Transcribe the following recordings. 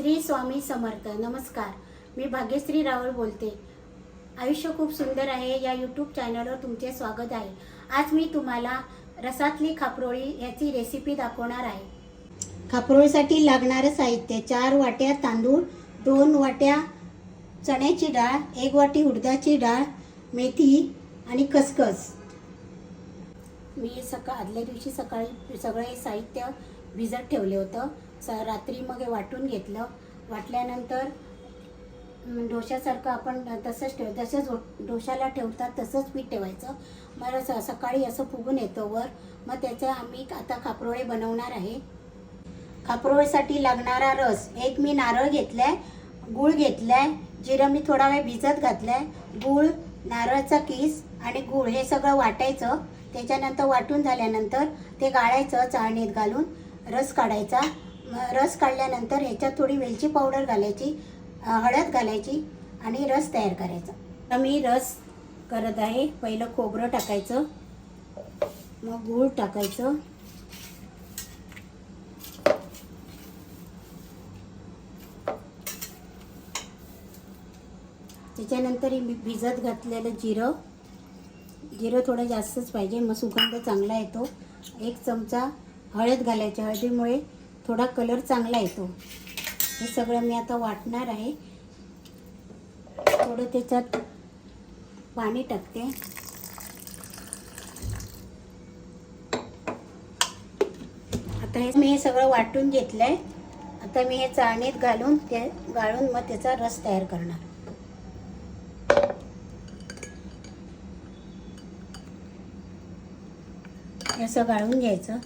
श्री स्वामी समर्थ. नमस्कार. मी भाग्यश्री रावळ बोलते. आयुष्य खूप सुंदर आहे. या यूट्यूब चॅनलवर तुमचे स्वागत आहे. आज मी तुम्हाला रसातली खापरोळी याची रेसिपी दाखवणार आहे. खापरोळीसाठी लागणारं साहित्य चार वाट्या तांदूळ दोन वाट्या चण्याची डाळ एक वाटी उडदाची डाळ मेथी आणि खसखस. मी सकाळ आदल्या दिवशी सकाळी सगळे साहित्य भिजत ठेवले होतं. स रात्री मग वाटून घेतलं. वाटल्यानंतर डोशासारखं डोश्यासारखं आपण तसंच ठेव जसंच हो- डोशाला ठेवतात तसंच पीठ ठेवायचं. मग स सकाळी असं फुगून येतं वर. मग त्याचं आम्ही आता खापरोळे बनवणार आहे. खापरोळीसाठी लागणारा रस एक मी नारळ घेतलाय गूळ घेतलाय जिरं मी थोडा वेळ भिजत घातलाय. गूळ नारळाचा किस आणि गूळ हे सगळं वाटायचं. त्याच्यानंतर वाटून झाल्यानंतर ते गाळायचं चाळणीत घालून रस काढायचा. रस काढल्यानंतर ह्याच्यात थोडी वेलची पावडर घालायची हळद घालायची आणि रस तयार करायचा. तर मी रस करत आहे. पहिलं खोबरं टाकायचं. मग गूळ टाकायचं. त्याच्यानंतर मी भिजत घातलेलं जिरं. जिरं थोडं जास्तच पाहिजे. मग सुगंध चांगला येतो. एक चमचा हळद घालायची. हळदीमुळे थोडा कलर चांगला येतो. हे सगळं मी आता वाटणार आहे. थोडं त्याच्यात पाणी टाकते. आता हे मी हे सगळं वाटून घेतलंय. आता मी हे चाळणीत घालून ते गाळून मग त्याचा रस तयार करणार. असं गाळून घ्यायचं.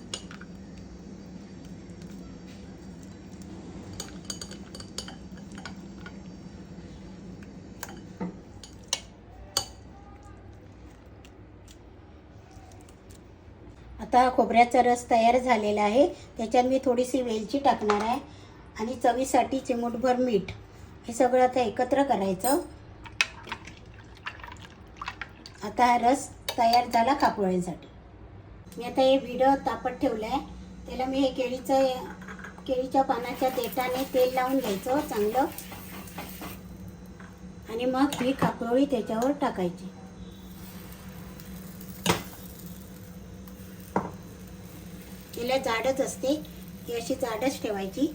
आता खोबऱ्याचा रस तयार झालेला आहे. त्याच्यात मी थोडीशी वेलची टाकणार आहे. आणि चवीसाठी चिमूटभर मीठ. हे सगळं आता एकत्र करायचं. आता हा रस तयार झाला कापोळीसाठी मी आता हे भिडं तापत ठेवलं आहे त्याला मी हे केळीचं केळीच्या पानाच्या देठाने तेल लावून घ्यायचं चांगलं. आणि मग ही कापोळी त्याच्यावर टाकायची. तिला जाडच असते ती अशी जाडच ठेवायची.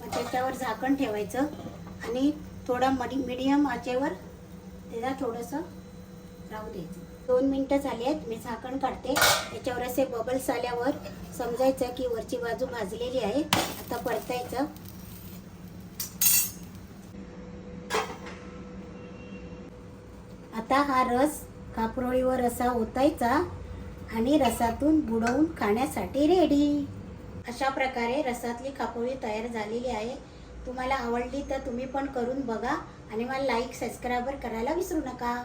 मग त्याच्यावर झाकण ठेवायचं आणि थोडा मडी मिडियम आचेवर त्याला थोडंसं राहू द्यायचं. दोन मिनटं झाली आहेत मी झाकण काढते. त्याच्यावर असे बबल्स आल्यावर समजायचं की वरची बाजू भाजलेली आहे. आता परतायचं. आता हा रस कापरोळीवर असा ओतायचा. आणि रसातून बुडवून खाण्यासाठी रेडी अशा प्रकारे रसातली खापोळी तयार झालेली आहे. तुम्हाला आवडली तर तुम्ही पण करून बघा आणि मला लाईक सबस्क्राईबर करायला विसरू नका.